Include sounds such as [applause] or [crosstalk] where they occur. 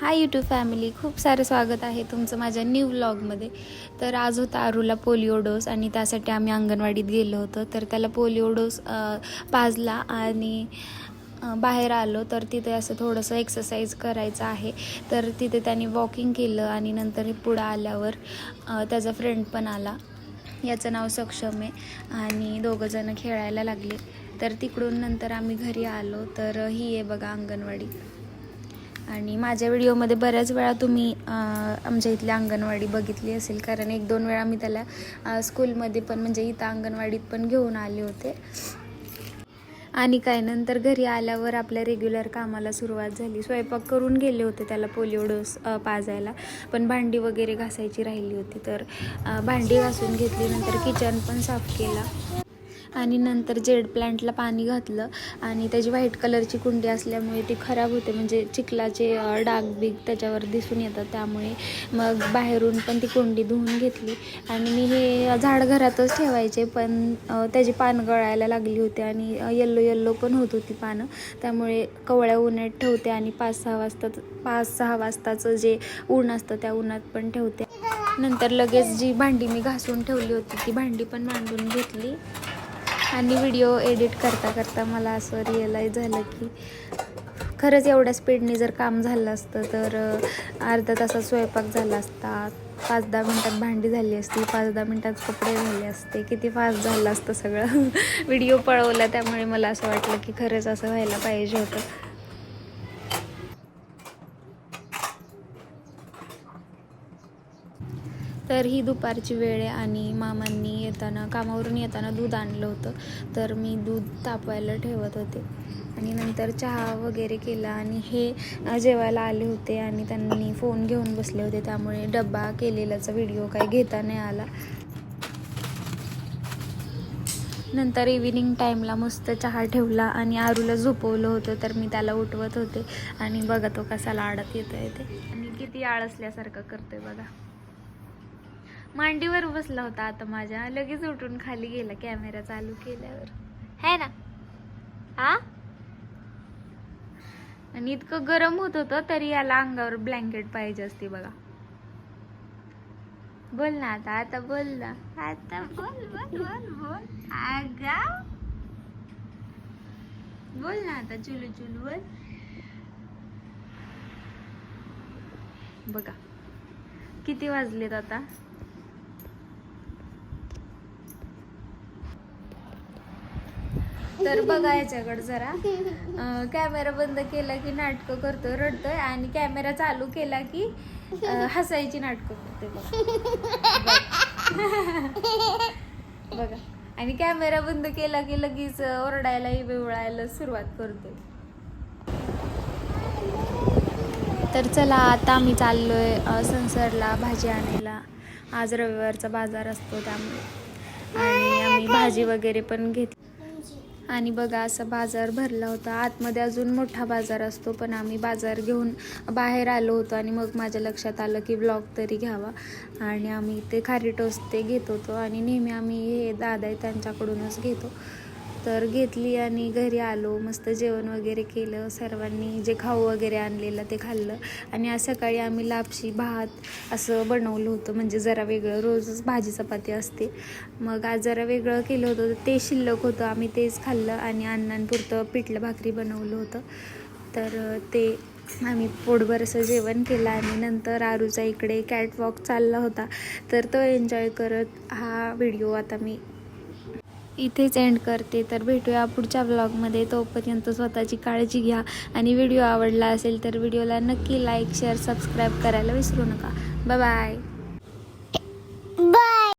Hi YouTube family खूप सारं स्वागत आहे तुमचं माझ्या न्यू व्लॉगमध्ये तर आज होता आरूला पोलिओ डोस आणि त्यासाठी आम्ही अंगणवाडीत गेलो होतो. तर त्याला पोलिओ डोस पाजला आणि बाहेर आलो. तर तिथे असं थोडंसं एक्सरसाइज करायचं आहे. तर तिथे त्यांनी वॉकिंग केलं आणि नंतर पुढं आल्यावर त्याचा फ्रेंड पण आला. याचं नाव सक्षम आहे आणि दोघंजणं खेळायला लागले. तर तिकडून नंतर आम्ही घरी आलो. तर ही आहे बघा अंगणवाडी. आणि माझ्या व्हिडिओमध्ये बऱ्याच वेळा तुम्ही आमच्या इथल्या अंगणवाडी बघितली असेल. कारण एक दोन वेळा मी त्याला स्कूलमध्ये पण म्हणजे इथं अंगणवाडीत पण घेऊन आले होते. आणि काय नंतर घरी आल्यावर आपल्या रेग्युलर कामाला सुरुवात झाली. स्वयंपाक करून गेले होते त्याला पोलिओ डोस पाजायला. पण भांडी वगैरे घासायची राहिली होती. तर भांडी घासून घेतली. नंतर किचन पण साफ केला. आणि नंतर जेड प्लांटला पाणी घातलं आणि त्याची व्हाईट कलरची कुंडी असल्यामुळे ती खराब होते. म्हणजे चिखलाचे डाग बीग त्याच्यावर दिसून येतात. त्यामुळे मग बाहेरून पण ती कुंडी धुवून घेतली. आणि मी हे झाड घरातच ठेवायचे पण त्याची पानं गळायला लागली होती आणि येल्लो येल्लो पण होत होती पानं. त्यामुळे कवळ्या उन्हात ठेवते आणि पाच सहा वाजता पाच सहा वाजताचं जे ऊन असतं त्या उन्हात पण ठेवते. नंतर लगेच जी भांडी मी घासून ठेवली होती ती भांडी पण मांडून घेतली. आणि व्हिडिओ एडिट करता करता मला असं रिअलाईज झालं की खरंच एवढ्या स्पीडने जर काम झालं असतं तर अर्धा तासात स्वयंपाक झाला असता पाच दहा मिनटात भांडी झाली असती पाच दहा मिनटात कपडे झाले असते किती फास्ट झालं असतं सगळं. [laughs] व्हिडिओ पळवला त्यामुळे मला असं वाटलं की खरंच असं व्हायला पाहिजे होतं. तर ही दुपारची वेळ आहे आणि मामांनी येताना कामावरून येताना दूध आणलं होतं. तर मी दूध तापवायला ठेवत होते. आणि नंतर चहा वगैरे केला आणि हे जेवायला आले होते आणि त्यांनी फोन घेऊन बसले होते. त्यामुळे डब्बा केलेलाचा व्हिडिओ काही घेता नाही आला. नंतर इव्हिनिंग टाईमला मस्त चहा ठेवला आणि आरूला झोपवलं होतं. तर मी त्याला उठवत होते. आणि बघा तो कसा लाडत येतो येते. आणि किती आळसल्यासारखं करतोय बघा. मांडीवर बसला होता आता माझ्या. लगेच उठून खाली गेला कॅमेरा चालू केल्यावर. है ना? हा? आणि इतकं गरम होत होतं तरी याला अंगावर ब्लँकेट पाहिजे असते बघा. बोल ना आता आता बोल ना. आता बोल बोल बोल बोल. आगा बोल ना आता चुलू चुलू बोल. बघा. किती वाजलेत आता? तर बघा याच्याकडे जरा. कॅमेरा बंद केला की नाटकं करतोय रडतोय आणि कॅमेरा चालू केला की हसायची नाटकं करतोय बघा. बघा. आणि कॅमेरा बंद केला की लगेच ओरडायला बिवळायला सुरुवात करतोय. तर चला आता आम्ही चाललोय संसारला भाजी आणायला. आज रविवारचा बाजार असतो त्यामुळे. आणि आम्ही भाजी वगैरे पण घेतली. आणि बघा असा बाजार भरला होता. आतमध्ये अजून मोठा बाजार असतो पण आम्ही बाजार घेऊन बाहेर आलो होतो आणि मग माझ्या लक्षात आलं की ब्लॉग तरी घ्यावा. आणि आम्ही ते खारी टोस्ट ते घेत होतो आणि नेहमी आम्ही हे दादा आहे त्यांच्याकडूनच घेतो. तर घेतली आणि घरी आलो. मस्त जेवण वगैरे केलं. सर्वांनी जे खाऊ वगैरे आणलेलं ते खाल्लं. आणि आज सकाळी आम्ही लापशी भात असं बनवलं होतं. म्हणजे जरा वेगळं. रोजच भाजी चपाती असते. मग आज जरा वेगळं केलं होतं. ते शिल्लक होतं. आम्ही तेच खाल्लं आणि अण्णांपुरतं पिठलं भाकरी बनवलं होतं. तर ते आम्ही पोटभर असं जेवण केलं आणि नंतर आरूचा इकडे कॅट वॉक चालला होता. तर तो एन्जॉय करत हा व्हिडिओ आता मी इथेच एंड करते. तर भेटूया पुढच्या ब्लॉगमध्ये तोपर्यंत स्वतःची काळजी घ्या. आणि व्हिडिओ आवडला असेल तर व्हिडिओला नक्की लाईक शेअर सबस्क्राईब करायला विसरू नका. Bye bye